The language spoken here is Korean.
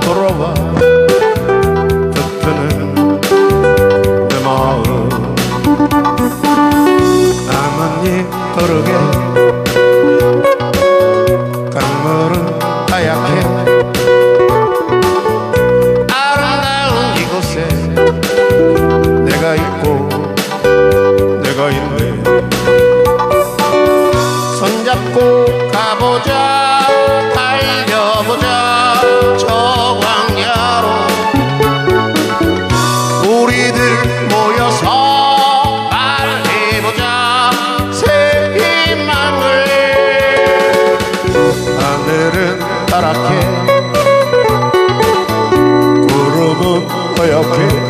돌아와. 듣는 내 마음. 나뭇잎 흐르게. 강물은 하얗게. 아름다운 이곳에 내가 있고 내가 있네. 손잡고 가보자. Okay.